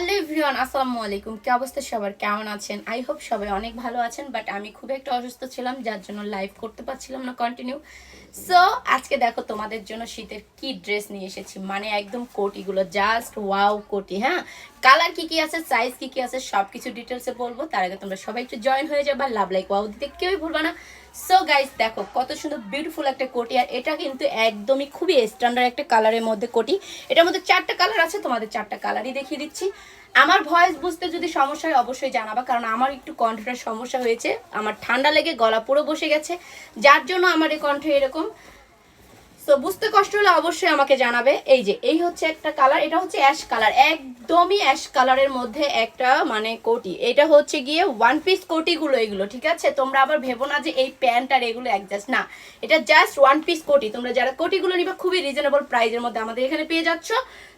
Hello everyone, আসসালামু আলাইকুম। কি অবস্থা সবার? কেমন আছেন? আই হোপ সবাই অনেক ভালো আছেন, বাট আমি খুব একটা অসুস্থ ছিলাম, যার জন্য লাইভ করতে পারছিলাম না কন্টিনিউ। সো, আজকে দেখো তোমাদের জন্য শীতের কি ড্রেস নিয়ে এসেছি। মানে একদম কোটিগুলো, জাস্ট ওয়াও কোটি হ্যাঁ? কালার কি কি আছে, সাইজ কি কি আছে সব কিছু ডিটেলসে বলব। তার আগে তোমরা সবাই একটু জয়েন হয়ে যাবে, লাভ লাইক, ওয়াও দিতে কেউই ভুলবা না। সো গাইস দেখো, কত সুন্দর বিউটিফুল একটা কোটি, আর এটা কিন্তু একদমই খুবই স্ট্যান্ডার্ড একটা কালারের মধ্যে কোটি। এটার মধ্যে চারটা কালার আছে, তোমাদের চারটা কালারই দেখিয়ে দিচ্ছি। আমার ভয়েস বুঝতে যদি সমস্যা হয়, অবশ্যই জানাবা, কারণ আমার একটু কণ্ঠটার সমস্যা হয়েছে। আমার ঠান্ডা লেগে গলা পুরো বসে গেছে, যার জন্য আমার এই কণ্ঠ এরকম। তো বুঝতে কষ্ট হলে অবশ্যই আমাকে জানাবে। এই যে, এই হচ্ছে একটা কালার এটা হচ্ছে অ্যাশ কালার একদমই অ্যাশ কালারের মধ্যে একটা মানে কোটি। এটা হচ্ছে গিয়ে ওয়ান পিস কোটিগুলো এগুলো, ঠিক আছে? তোমরা আবার ভেবো না যে এই প্যান্ট আর এগুলো একজাস্ট, না। এটা জাস্ট ওয়ান পিস কোটি। তোমরা যারা কোটিগুলো নিবে, খুবই রিজনেবল প্রাইজের মধ্যে আমাদের এখানে পেয়ে যাচ্ছ।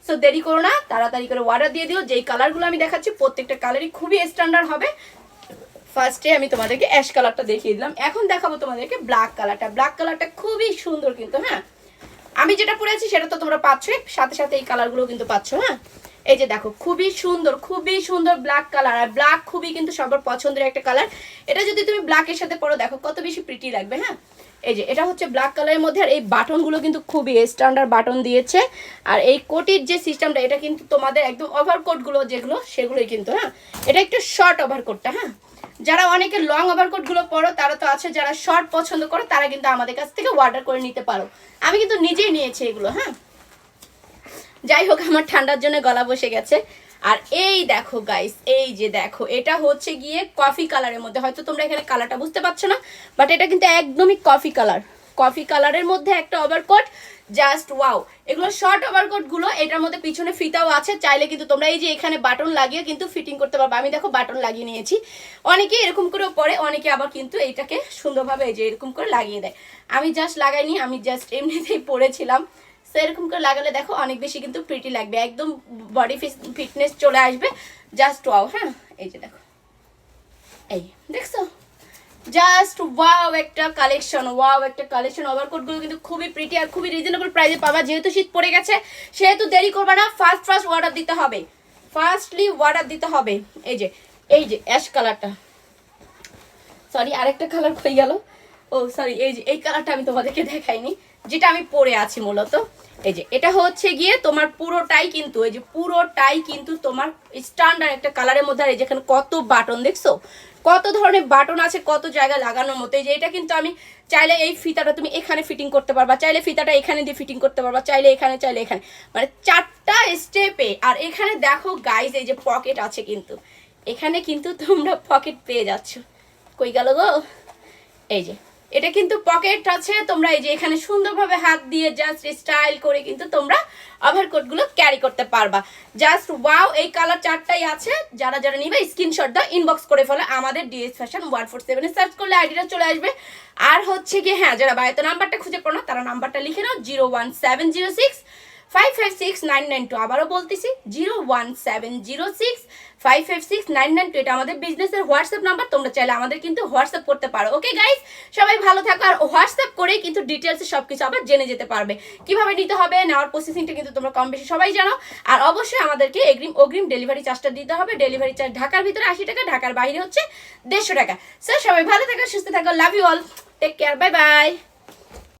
সো দেরি করো না, তাড়াতাড়ি করে অর্ডার দিয়ে দিও। যেই কালারগুলো আমি দেখাচ্ছি, প্রত্যেকটা কালারই খুবই স্ট্যান্ডার্ড হবে। ফার্স্টে আমি তোমাদেরকে অ্যাশ কালারটা দেখিয়ে দিলাম। এখন দেখাবো তোমাদেরকে ব্ল্যাক কালারটা ব্ল্যাক কালারটা খুবই সুন্দর কিন্তু হ্যাঁ? আমি যেটা পরে আছি সেটা তো তোমরা পাচ্ছই। সাথে সাথে এই কালারগুলো কিন্তু পাচ্ছ হ্যাঁ? এই যে দেখো, খুবই সুন্দর খুবই সুন্দর ব্ল্যাক কালার আর ব্ল্যাক খুবই কিন্তু সবার পছন্দের একটা কালার এটা যদি তুমি ব্ল্যাকের সাথে পরো, দেখো কত বেশি প্রিটি লাগবে হ্যাঁ? এই যে, এটা হচ্ছে ব্ল্যাক কালারের মধ্যে, আর এই বাটনগুলো কিন্তু খুবই স্ট্যান্ডার্ড বাটন দিয়েছে। আর এই কোটির যে সিস্টেমটা এটা কিন্তু তোমাদের একদম ওভারকোটগুলো যেগুলো, সেগুলোই কিন্তু হ্যাঁ? এটা একটু শর্ট ওভারকোটটা হ্যাঁ? যারা অনেকে লং ওভারকোটগুলো পরো, তারা তো আছে, যারা শর্ট পছন্দ করো, তারা কিন্তু আমাদের কাছ থেকে অর্ডার করে নিতে পারো। আমি কিন্তু নিজেই নিয়েছি এগুলো হ্যাঁ? যাই হোক, আমার ঠান্ডার জন্য গলা বসে গেছে। আর এই দেখো গাইস এই যে দেখো, এটা হচ্ছে গিয়ে কফি কালারের মধ্যে। হয়তো তোমরা এখানে কালারটা বুঝতে পারছ না বাট এটা কিন্তু একদমই কফি কালার কফি কালারের মধ্যে একটা ওভারকোট জাস্ট ওয়াও এগুলো শর্ট ওভারকোটগুলো, এটার মধ্যে পিছনে ফিতাও আছে, চাইলে কিন্তু তোমরা এই যে এখানে বাটন লাগিয়ে কিন্তু ফিটিং করতে পারবে। আমি দেখো বাটন লাগিয়ে নিয়েছি। অনেকে এরকম করেও পরে, অনেকে আবার কিন্তু এইটাকে সুন্দরভাবে এই যে এরকম করে লাগিয়ে দেয়। আমি জাস্ট লাগাইনি, আমি জাস্ট এমনিতেই পরেছিলাম। তো এরকম করে লাগালে দেখো অনেক বেশি কিন্তু প্রিটি লাগবে। একদম বডি ফিটনেস চলে আসবে। জাস্ট ওয়াও হ্যাঁ? এই যে দেখো। এই, দেখছ? জাস্ট ওয়াও একটা কালেকশন ওয়াও একটা কালেকশন ওভারকোটগুলো কিন্তু খুবই প্রিটি আর খুবই রিজনেবল প্রাইসে পাবা। যেহেতু শীত পড়ে গেছে, সেহেতু দেরি করবে না ফার্স্ট ফার্স্ট অর্ডার দিতে হবে। ফার্স্টলি অর্ডার দিতে হবে। এই যে এই যে অ্যাশ কালারটা সরি আরেকটা কালার হয়ে গেল। ও সরি এই যে, এই কালারটা আমি তোমাদেরকে দেখাইনি। যেটা আমি পরে আছি মূলত। এই যে, এটা হচ্ছে গিয়ে তোমার পুরোটাই কিন্তু, এই যে পুরোটাই কিন্তু তোমার স্ট্যান্ডার্ড একটা কালারের মধ্যে, আর এই যেখানে কত বাটন দেখছ? কত ধরনের বাটন আছে, কত জায়গা লাগানোর মতো, এই যে এটা কিন্তু আমি চাইলে এই ফিতাটা তুমি এখানে ফিটিং করতে পারবা, চাইলে ফিতাটা এখানে দিয়ে ফিটিং করতে পারবা, চাইলে এখানে চাইলে এখানে। মানে চারটা স্টেপে আর এখানে দেখো গাইজ এই যে পকেট আছে কিন্তু। এখানে কিন্তু তোমরা পকেট পেয়ে যাচ্ছ। কই গেল গো? এই যে এটা কিন্তু পকেট আছে। তোমরা এই যে এখানে সুন্দরভাবে হাত দিয়ে জাস্ট স্টাইল করে কিন্তু তোমরা ওভারকোটগুলো ক্যারি করতে পারবা। জাস্ট ওয়াও এই কালার চারটাই আছে। যারা যারা নিবে স্ক্রিনশট দাও ইনবক্স করে ফেলো। আমাদের ডিএস ফ্যাশন ওয়ান ফোর সেভেনে সার্চ করলে আইডিটা চলে আসবে। আর হচ্ছে কি হ্যাঁ যারা বায়তো নাম্বারটা খুঁজে পড়ো তারা নাম্বারটা লিখে নাও zero one seven zero six five five six nine nine two আবারও বলতেছি zero one seven zero six five five six nine nine two এটা আমাদের বিজনেসের হোয়াটসঅ্যাপ নাম্বার তোমরা চাইলে আমাদের কিন্তু হোয়াটসঅ্যাপ করতে পারো। ওকে গাইস সবাই ভালো থাকো, আর হোয়াটসঅ্যাপ করেই কিন্তু ডিটেলসে সব কিছু আবার জেনে যেতে পারবে। কীভাবে নিতে হবে, নেওয়ার প্রসেসিংটা কিন্তু তোমরা কম বেশি সবাই জানো। আর অবশ্যই আমাদেরকে এগ্রিম অগ্রিম ডেলিভারি চার্জটা দিতে হবে। ডেলিভারি চার্জ ঢাকার ভিতরে আশি টাকা, ঢাকার বাইরে হচ্ছে দেড়শো টাকা। স্যার সবাই ভালো থাকো, সুস্থ থাকো love you all take care bye bye